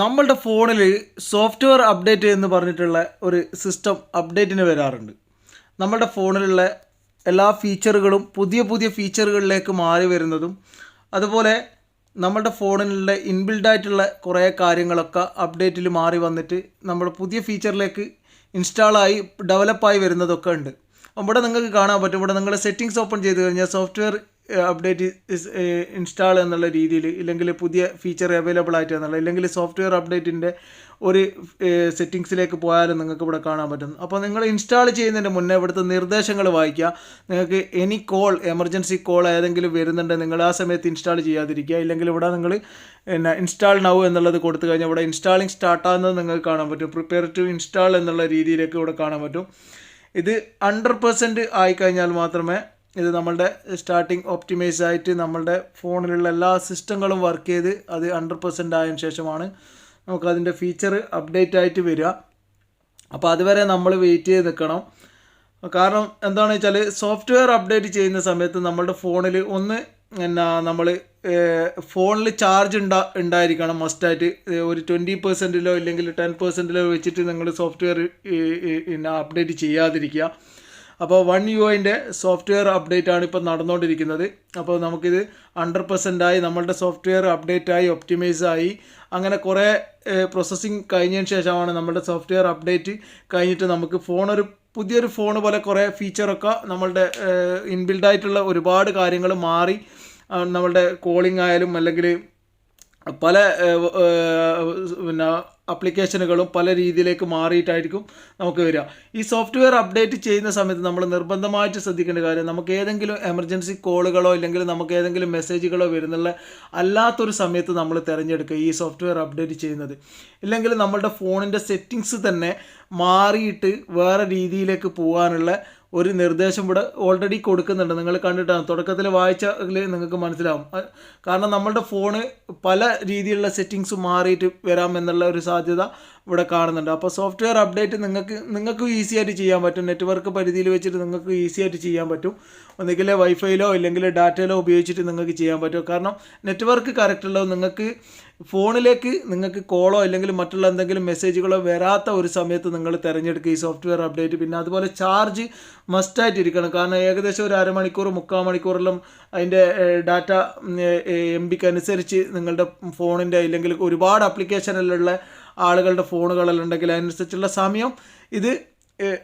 നമ്മളുടെ ഫോണിൽ software update എന്ന് പറഞ്ഞിട്ടുള്ള ഒരു സിസ്റ്റം അപ്ഡേറ്റിന് വരാറുണ്ട്. നമ്മളുടെ ഫോണിലുള്ള എല്ലാ ഫീച്ചറുകളും പുതിയ പുതിയ ഫീച്ചറുകളിലേക്ക് മാറി വരുന്നതും അതുപോലെ നമ്മളുടെ ഫോണിലുള്ള ഇൻബിൽഡ് ആയിട്ടുള്ള കുറേ കാര്യങ്ങളൊക്കെ അപ്ഡേറ്റിൽ മാറി വന്നിട്ട് നമ്മൾ പുതിയ ഫീച്ചറിലേക്ക് ഇൻസ്റ്റാളായി ഡെവലപ്പായി വരുന്നതൊക്കെ ഉണ്ട്. ഇവിടെ നിങ്ങൾക്ക് കാണാൻ പറ്റും. ഇവിടെ നിങ്ങൾ സെറ്റിങ്സ് ഓപ്പൺ ചെയ്ത് കഴിഞ്ഞാൽ സോഫ്റ്റ്വെയർ അപ്ഡേറ്റ് ഇൻസ്റ്റാൾ എന്നുള്ള രീതിയിൽ ഇല്ലെങ്കിൽ പുതിയ ഫീച്ചർ അവൈലബിൾ ആയിട്ട് എന്നുള്ള ഇല്ലെങ്കിൽ സോഫ്റ്റ്വെയർ അപ്ഡേറ്റിന്റെ ഒരു സെറ്റിങ്സിലേക്ക് പോയാലും നിങ്ങൾക്ക് ഇവിടെ കാണാൻ പറ്റും അപ്പോൾ നിങ്ങൾ ഇൻസ്റ്റാൾ ചെയ്യുന്നതിന് മുന്നേ ഇവിടുത്തെ നിർദ്ദേശങ്ങൾ വായിക്കുക. നിങ്ങൾക്ക് എനി കോൾ എമർജൻസി കോൾ ഏതെങ്കിലും വരുന്നുണ്ടെങ്കിൽ നിങ്ങൾ ആ സമയത്ത് ഇൻസ്റ്റാൾ ചെയ്യാതിരിക്കുക. ഇല്ലെങ്കിൽ ഇവിടെ നിങ്ങൾ പിന്നെ ഇൻസ്റ്റാൾ നൗ എന്നുള്ളത് കൊടുത്തു കഴിഞ്ഞാൽ ഇവിടെ ഇൻസ്റ്റാളിങ് സ്റ്റാർട്ട് ആകുന്നത് നിങ്ങൾക്ക് കാണാൻ പറ്റും. പ്രിപ്പയർ ടു ഇൻസ്റ്റാൾ എന്നുള്ള രീതിയിലേക്ക് ഇവിടെ കാണാൻ പറ്റും. ഇത് ഹൺഡ്രഡ് പെർസെന്റ് ആയിക്കഴിഞ്ഞാൽ മാത്രമേ ഇത് നമ്മളുടെ സ്റ്റാർട്ടിങ് ഓപ്റ്റിമൈസ് ആയിട്ട് നമ്മളുടെ ഫോണിലുള്ള എല്ലാ സിസ്റ്റങ്ങളും വർക്ക് ചെയ്ത് അത് ഹൺഡ്രഡ് പെർസെന്റ് ആയതിനു ശേഷമാണ് നമുക്കതിന്റെ ഫീച്ചർ അപ്ഡേറ്റ് ആയിട്ട് വരിക. അപ്പോൾ അതുവരെ നമ്മൾ വെയിറ്റ് ചെയ്ത് നിൽക്കണം. കാരണം എന്താണെന്ന് വെച്ചാൽ സോഫ്റ്റ്വെയർ അപ്ഡേറ്റ് ചെയ്യുന്ന സമയത്ത് നമ്മളുടെ ഫോണിൽ ഒന്ന് എന്നാ നമ്മൾ ഫോണിൽ ചാർജ് ഉണ്ടാ ഉണ്ടായിരിക്കണം മസ്റ്റായിട്ട് ഒരു ട്വന്റി പെർസെന്റിലോ ഇല്ലെങ്കിൽ ടെൻ പെർസെന്റിലോ വെച്ചിട്ട് നിങ്ങൾ സോഫ്റ്റ്വെയർ അപ്ഡേറ്റ് ചെയ്യാതിരിക്കുക. അപ്പോൾ വൺ യു ഐന്റെ സോഫ്റ്റ്വെയർ അപ്ഡേറ്റ് ആണ് ഇപ്പോൾ നടന്നുകൊണ്ടിരിക്കുന്നത് അപ്പോൾ നമുക്കിത് ഹൺഡ്രഡ് ആയി നമ്മളുടെ സോഫ്റ്റ്വെയർ അപ്ഡേറ്റ് ആയി ഒപ്റ്റിമൈസ് ആയി. അങ്ങനെ കുറേ പ്രോസസ്സിങ് കഴിഞ്ഞതിന് ശേഷമാണ് നമ്മുടെ സോഫ്റ്റ്വെയർ അപ്ഡേറ്റ് കഴിഞ്ഞിട്ട് നമുക്ക് ഫോൺ ഒരു പുതിയൊരു ഫോൺ പോലെ കുറേ ഫീച്ചറൊക്കെ നമ്മളുടെ ഇൻബിൽഡായിട്ടുള്ള ഒരുപാട് കാര്യങ്ങൾ മാറി. നമ്മളുടെ കോളിംഗ് ആയാലും അല്ലെങ്കിൽ പല പിന്നെ അപ്ലിക്കേഷനുകളും പല രീതിയിലേക്ക് മാറിയിട്ടായിരിക്കും നമുക്ക് വരിക. ഈ സോഫ്റ്റ്വെയർ അപ്ഡേറ്റ് ചെയ്യുന്ന സമയത്ത് നമ്മൾ നിർബന്ധമായിട്ട് ശ്രദ്ധിക്കേണ്ട കാര്യം നമുക്ക് ഏതെങ്കിലും എമർജൻസി കോളുകളോ ഇല്ലെങ്കിൽ നമുക്ക് ഏതെങ്കിലും മെസ്സേജുകളോ വരുന്നുള്ള അല്ലാത്തൊരു സമയത്ത് നമ്മൾ തിരഞ്ഞെടുക്കുക ഈ സോഫ്റ്റ്വെയർ അപ്ഡേറ്റ് ചെയ്യുന്നത്. ഇല്ലെങ്കിൽ നമ്മളുടെ ഫോണിന്റെ സെറ്റിങ്സ് തന്നെ മാറിയിട്ട് വേറെ രീതിയിലേക്ക് പോകാനുള്ള ഒരു നിർദ്ദേശം ഇവിടെ ഓൾറെഡി കൊടുക്കുന്നുണ്ട്. നിങ്ങൾ കണ്ടിട്ടാണ്. തുടക്കത്തിൽ വായിച്ചാൽ നിങ്ങൾക്ക് മനസ്സിലാവും. കാരണം നമ്മളുടെ ഫോണ് പല രീതിയിലുള്ള സെറ്റിങ്സ് മാറിയിട്ട് വരാമെന്നുള്ള ഒരു സാധ്യത ഇവിടെ കാണുന്നുണ്ട്. അപ്പോൾ സോഫ്റ്റ്വെയർ അപ്ഡേറ്റ് നിങ്ങൾക്ക് നിങ്ങൾക്ക് ഈസി ആയിട്ട് ചെയ്യാൻ പറ്റും. നെറ്റ്വർക്ക് പരിധിയിൽ വെച്ചിട്ട് നിങ്ങൾക്ക് ഈസി ആയിട്ട് ചെയ്യാൻ പറ്റും. ഒന്നുകിൽ വൈഫൈയിലോ അല്ലെങ്കിൽ ഡാറ്റയിലോ ഉപയോഗിച്ചിട്ട് നിങ്ങൾക്ക് ചെയ്യാൻ പറ്റും. കാരണം നെറ്റ്വർക്ക് കറക്റ്റുള്ളൂ നിങ്ങൾക്ക് ഫോണിലേക്ക് നിങ്ങൾക്ക് കോളോ അല്ലെങ്കിൽ മറ്റുള്ള എന്തെങ്കിലും മെസ്സേജുകളോ വരാത്ത ഒരു സമയത്ത് നിങ്ങൾ തിരഞ്ഞെടുക്കുക ഈ സോഫ്റ്റ്വെയർ അപ്ഡേറ്റ് പിന്നെ അതുപോലെ ചാർജ് മസ്റ്റായിട്ട് ഇരിക്കണം. കാരണം ഏകദേശം ഒരു അരമണിക്കൂർ മുക്കാൽ മണിക്കൂറിലും അതിന്റെ ഡാറ്റ എം ബിക്ക് അനുസരിച്ച് നിങ്ങളുടെ ഫോണിന്റെ അല്ലെങ്കിൽ ഒരുപാട് ആപ്ലിക്കേഷനിലുള്ള ആളുകളുടെ ഫോണുകളെല്ലാം അതിനനുസരിച്ചുള്ള സമയം ഇത്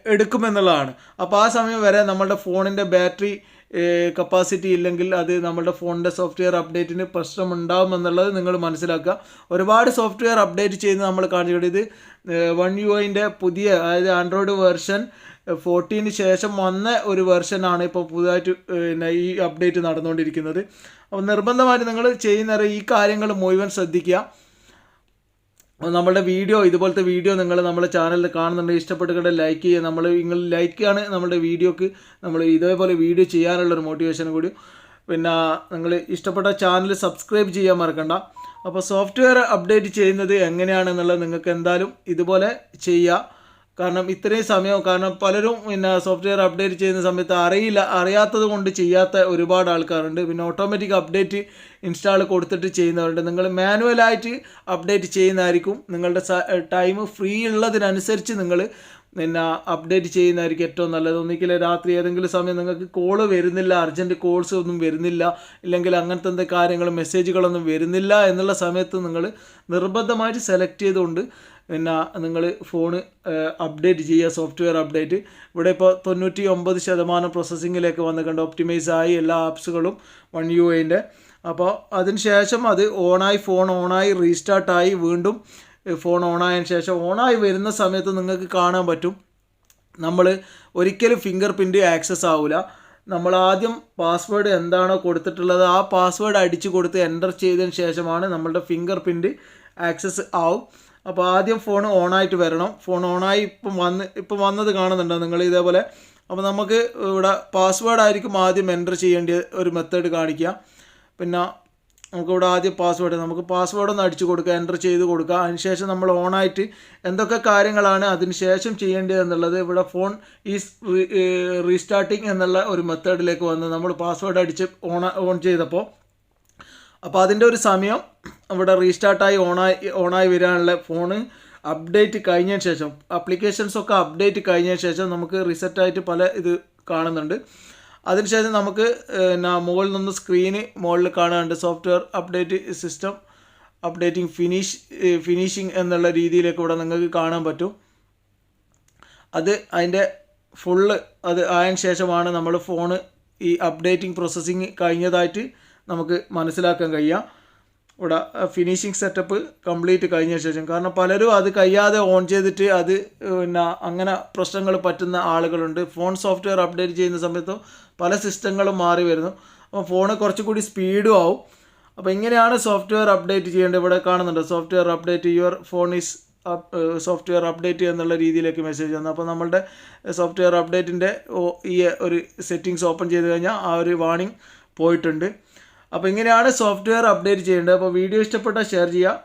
എടുക്കുമെന്നുള്ളതാണ്. അപ്പോൾ ആ സമയം വരെ നമ്മളുടെ ഫോണിന്റെ ബാറ്ററി കപ്പാസിറ്റി ഇല്ലെങ്കിൽ അത് നമ്മളുടെ ഫോണിന്റെ സോഫ്റ്റ്വെയർ അപ്ഡേറ്റിന് പ്രശ്നമുണ്ടാകും എന്നുള്ളത് നിങ്ങൾ മനസ്സിലാക്കുക. ഒരുപാട് സോഫ്റ്റ്വെയർ അപ്ഡേറ്റ് ചെയ്യുന്ന നമ്മൾ കാണിച്ചിട്ടുണ്ട്. ഇത് വൺ യു ഐന്റെ പുതിയ അതായത് ആൻഡ്രോയിഡ് വെർഷൻ ഫോർട്ടീന് ശേഷം വന്ന ഒരു വെർഷനാണ് ഇപ്പോൾ പുതുതായിട്ട് പിന്നെ ഈ അപ്ഡേറ്റ് നടന്നുകൊണ്ടിരിക്കുന്നത്. അപ്പോൾ നിർബന്ധമായിട്ട് നിങ്ങൾ ചെയ്യുന്ന ഈ കാര്യങ്ങൾ മുഴുവൻ ശ്രദ്ധിക്കുക. നമ്മളുടെ വീഡിയോ ഇതുപോലത്തെ വീഡിയോ നിങ്ങൾ നമ്മുടെ ചാനലിൽ കാണുന്നുണ്ടെങ്കിൽ ഇഷ്ടപ്പെട്ടുകൊണ്ട് ലൈക്ക് ചെയ്യുക. നമ്മൾ നിങ്ങൾ ലൈക്കാണ് നമ്മുടെ വീഡിയോക്ക് നമ്മൾ ഇതേപോലെ വീഡിയോ ചെയ്യാനുള്ളൊരു മോട്ടിവേഷൻ കൂടി. പിന്നെ നിങ്ങൾ ഇഷ്ടപ്പെട്ട ചാനൽ സബ്സ്ക്രൈബ് ചെയ്യാൻ മറക്കണ്ട. അപ്പോൾ സോഫ്റ്റ്വെയർ അപ്ഡേറ്റ് ചെയ്യുന്നത് എങ്ങനെയാണെന്നുള്ളത് നിങ്ങൾക്ക് എന്തായാലും ഇതുപോലെ ചെയ്യുക കാരണം ഇത്രയും സമയം കാരണം പലരും പിന്നെ സോഫ്റ്റ്വെയർ അപ്ഡേറ്റ് ചെയ്യുന്ന സമയത്ത് അറിയില്ല അറിയാത്തത് കൊണ്ട് ചെയ്യാത്ത ഒരുപാട് ആൾക്കാരുണ്ട്. പിന്നെ ഓട്ടോമാറ്റിക് അപ്ഡേറ്റ് ഇൻസ്റ്റാൾ കൊടുത്തിട്ട് ചെയ്യുന്നവരുണ്ട്. നിങ്ങൾ മാനുവലായിട്ട് അപ്ഡേറ്റ് ചെയ്യുന്നതായിരിക്കും. നിങ്ങളുടെ ടൈം ഫ്രീ ഉള്ളതിനനുസരിച്ച് നിങ്ങൾ പിന്നെ അപ്ഡേറ്റ് ചെയ്യുന്നതായിരിക്കും ഏറ്റവും നല്ലത്. ഒന്നിക്കില്ല രാത്രി ഏതെങ്കിലും സമയം നിങ്ങൾക്ക് കോൾ വരുന്നില്ല അർജന്റ് കോൾസ് ഒന്നും വരുന്നില്ല ഇല്ലെങ്കിൽ അങ്ങനത്തെ എന്തെങ്കിലും കാര്യങ്ങൾ മെസ്സേജുകളൊന്നും വരുന്നില്ല എന്നുള്ള സമയത്ത് നിങ്ങൾ നിർബന്ധമായിട്ട് സെലക്ട് ചെയ്തുകൊണ്ട് പിന്നെ നിങ്ങൾ ഫോണ് അപ്ഡേറ്റ് ചെയ്യുക സോഫ്റ്റ്വെയർ അപ്ഡേറ്റ് ഇവിടെ ഇപ്പോൾ തൊണ്ണൂറ്റി ഒമ്പത് ശതമാനം പ്രോസസ്സിങ്ങിലേക്ക് വന്നിട്ടുണ്ട്. ഒപ്റ്റിമൈസ് ആയി എല്ലാ ആപ്സുകളും വൺ യു ഐന്റെ അപ്പോൾ അതിന് ശേഷം അത് ഓണായി ഫോൺ ഓണായി റീസ്റ്റാർട്ടായി വീണ്ടും ഫോൺ ഓണായതിനു ശേഷം ഓണായി വരുന്ന സമയത്ത് നിങ്ങൾക്ക് കാണാൻ പറ്റും. നമ്മൾ ഒരിക്കലും ഫിംഗർ പ്രിന്റ് ആക്സസ് ആവില്ല നമ്മൾ ആദ്യം പാസ്വേഡ് എന്താണോ കൊടുത്തിട്ടുള്ളത് ആ പാസ്വേഡ് അടിച്ചു കൊടുത്ത് എന്റർ ചെയ്തതിന് ശേഷമാണ് നമ്മളുടെ ഫിംഗർ പ്രിന്റ് ആക്സസ് ആവും. അപ്പോൾ ആദ്യം ഫോൺ ഓണായിട്ട് വരണം. ഫോൺ ഓണായി ഇപ്പം വന്ന് ഇപ്പം വന്നത് കാണുന്നുണ്ടോ നിങ്ങൾ? ഇതേപോലെ അപ്പോൾ നമുക്ക് ഇവിടെ പാസ്വേഡ് ആയിരിക്കും ആദ്യം എന്റർ ചെയ്യേണ്ട ഒരു മെത്തേഡ് കാണിക്കുക പിന്നെ നമുക്കിവിടെ ആദ്യം പാസ്വേഡ് നമുക്ക് പാസ്വേഡ് ഒന്ന് അടിച്ചു കൊടുക്കുക എന്റർ ചെയ്ത് കൊടുക്കുക. അതിനുശേഷം നമ്മൾ ഓണായിട്ട് എന്തൊക്കെ കാര്യങ്ങളാണ് അതിന് ശേഷം ചെയ്യേണ്ടത് എന്നുള്ളത് ഇവിടെ ഫോൺ ഈസ് റീസ്റ്റാർട്ടിങ് എന്നുള്ള ഒരു മെത്തേഡിലേക്ക് വന്ന് നമ്മൾ പാസ്വേഡ് അടിച്ച് ഓൺ ഓൺ ചെയ്തപ്പോൾ. അപ്പോൾ അതിന്റെ ഒരു സമയം ഇവിടെ റീസ്റ്റാർട്ടായി ഓണായി ഓണായി വരാനുള്ള ഫോണ് അപ്ഡേറ്റ് കഴിഞ്ഞതിന് ശേഷം അപ്ലിക്കേഷൻസൊക്കെ അപ്ഡേറ്റ് കഴിഞ്ഞതിന് ശേഷം നമുക്ക് റിസെറ്റായിട്ട് പല ഇത് കാണുന്നുണ്ട്. അതിനുശേഷം നമുക്ക് മുകളിൽ നിന്ന് സ്ക്രീന് മുകളിൽ കാണാനുണ്ട് software update system updating finish finishing എന്നുള്ള രീതിയിലേക്ക് ഇവിടെ നിങ്ങൾക്ക് കാണാൻ പറ്റും. അത് അതിന്റെ ഫുള്ള് അത് ആയതിന് ശേഷമാണ് നമ്മൾ ഫോണ് ഈ അപ്ഡേറ്റിംഗ് പ്രോസസ്സിങ് കഴിഞ്ഞതായിട്ട് നമുക്ക് മനസ്സിലാക്കാൻ കഴിയുക. ഇവിടെ ഫിനിഷിംഗ് സെറ്റപ്പ് കംപ്ലീറ്റ് കഴിഞ്ഞ ശേഷം. കാരണം പലരും അത് കഴിയാതെ ഓൺ ചെയ്തിട്ട് അത് പിന്നെ അങ്ങനെ പ്രശ്നങ്ങൾ പറ്റുന്ന ആളുകളുണ്ട്. ഫോൺ സോഫ്റ്റ്വെയർ അപ്ഡേറ്റ് ചെയ്യുന്ന സമയത്തും പല സിസ്റ്റങ്ങളും മാറി വരുന്നു. അപ്പോൾ ഫോണ് കുറച്ചുകൂടി സ്പീഡും ആവും. അപ്പോൾ ഇങ്ങനെയാണ് സോഫ്റ്റ്വെയർ അപ്ഡേറ്റ് ചെയ്യേണ്ടത്. ഇവിടെ കാണുന്നുണ്ട് software update your phone is software update എന്നുള്ള രീതിയിലേക്ക് മെസ്സേജ് വന്നു. അപ്പോൾ നമ്മളുടെ സോഫ്റ്റ്വെയർ അപ്ഡേറ്റിന്റെ ഈ ഒരു സെറ്റിങ്സ് ഓപ്പൺ ചെയ്ത് കഴിഞ്ഞാൽ ആ ഒരു വാണിംഗ് പോയിട്ടുണ്ട്. അപ്പോൾ ഇങ്ങനെയാണ് സോഫ്റ്റ്വെയർ അപ്ഡേറ്റ് ചെയ്യേണ്ടത്. അപ്പോൾ വീഡിയോ ഇഷ്ടപ്പെട്ടാൽ ഷെയർ ചെയ്യുക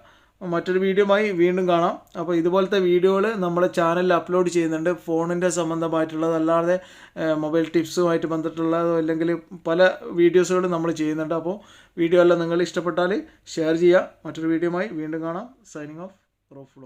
മറ്റൊരു വീഡിയോയുമായി വീണ്ടും കാണാം. അപ്പോൾ ഇതുപോലത്തെ വീഡിയോകൾ നമ്മുടെ ചാനലിൽ അപ്ലോഡ് ചെയ്യുന്നുണ്ട്. ഫോണിന്റെ സംബന്ധമായിട്ടുള്ളത് അല്ലാതെ മൊബൈൽ ടിപ്സുമായിട്ട് ബന്ധപ്പെട്ടുള്ളതോ അല്ലെങ്കിൽ പല വീഡിയോസുകളും നമ്മൾ ചെയ്യുന്നുണ്ട്. അപ്പോൾ വീഡിയോ എല്ലാം നിങ്ങൾ ഇഷ്ടപ്പെട്ടാൽ ഷെയർ ചെയ്യുക മറ്റൊരു വീഡിയോയുമായി വീണ്ടും കാണാം. Signing off rough